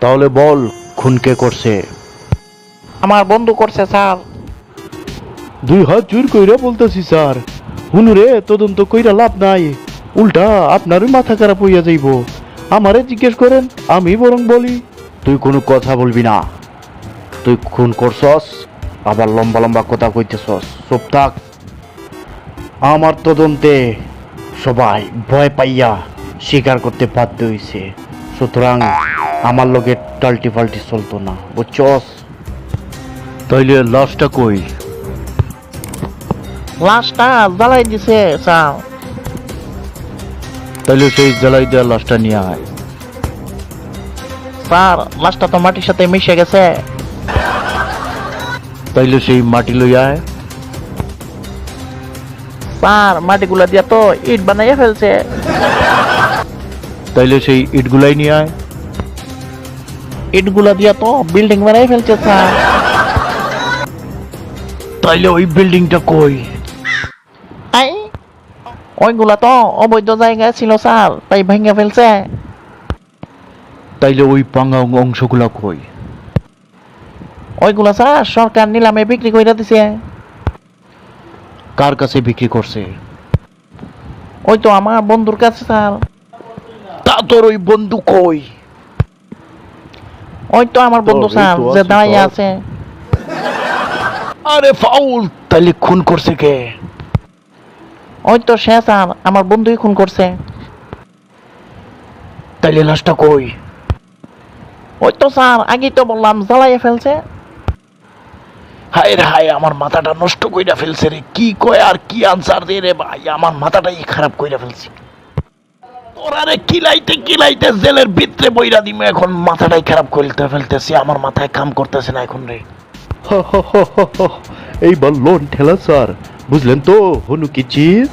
তাহলে বল খুনকে করছে? আমার বন্ধু করছে স্যার। দুই হাত জোর কইরা বলতেছি স্যার। হুনুরে তদন্ত কইরা লাভ নাই। উল্টা আপনারই মাথা খারাপ হইয়া যাইব। আমারে জিজ্ঞেস করেন আমি বরং বলি। তুই কোনো কথা বলবি না। তুই খুন করছস আবার লম্বা লম্বা কথা কইতেছস। চুপ থাক। আমার তদন্তে সবাই ভয় পাইয়া স্বীকার করতে বাধ্য হইছে। সুতরাং আমার লগে টাল্টি ফাল্টি চলতো না বুঝছস? তাইলে লাশটা কই? লাশটা জ্বালাই দিছে স্যার তাইলে সেই জ্বালাই দেওয়া লাশটা নিয়ে আয়। স্যার লাশটা তো মাটির সাথে মিশে গেছে। তাইলে সেই মাটি লই আয়। স্যার মাটিগুলা দিয়া তো ইট বানাইয়া ফেলছে। তাইলে সেই ইটগুলাই নিয়ে আয়। ইটগুলা দিয়া তো বিল্ডিং বানাই ফেলছে স্যার তাইলে ওই বিল্ডিংটা কই? আই ওইগুলা তো অবৈধ জায়গায় ছিল স্যার তাই ভেঙে ফেলছে। তাইলে ওই পাঙ্গা অংশগুলা কই? ওইগুলা স্যার সরকার নিলামে বিক্রি করে দিছে। কার কাছে বিক্রি করছে? ওই তো আমার বন্ধুর কাছে স্যার তা তোর ওই বন্ধু কই? ওই তো আমার বন্ধু স্যার যে আছে আছে। আরে ফাউল তাইলে খুন করছে কে? ওই তো সে স্যার আমার বন্ধুই খুন করছে। তাইলে লাশটা কই? ওই তো স্যার আগেই তো বললাম জ্বালাইয়া ফেলছে। হায় রে হায় আমার মাথাটা নষ্ট কইরা ফেলছে রে। কি কয় আর কি আনসার দে রে ভাই? আমার মাথাটাই খারাপ কইরা ফেলছি। তোরা রে কিলাইতে কিলাইতে জেলের ভিতরে বইরা দিমে, এখন মাথাটাই খারাপ করতে ফেলতেছি, আমার মাথায় কাম করতেছে না এখন রে। এইবার লোন ঠেলা, স্যার। বুঝলেন তো, হনু কি চিজ?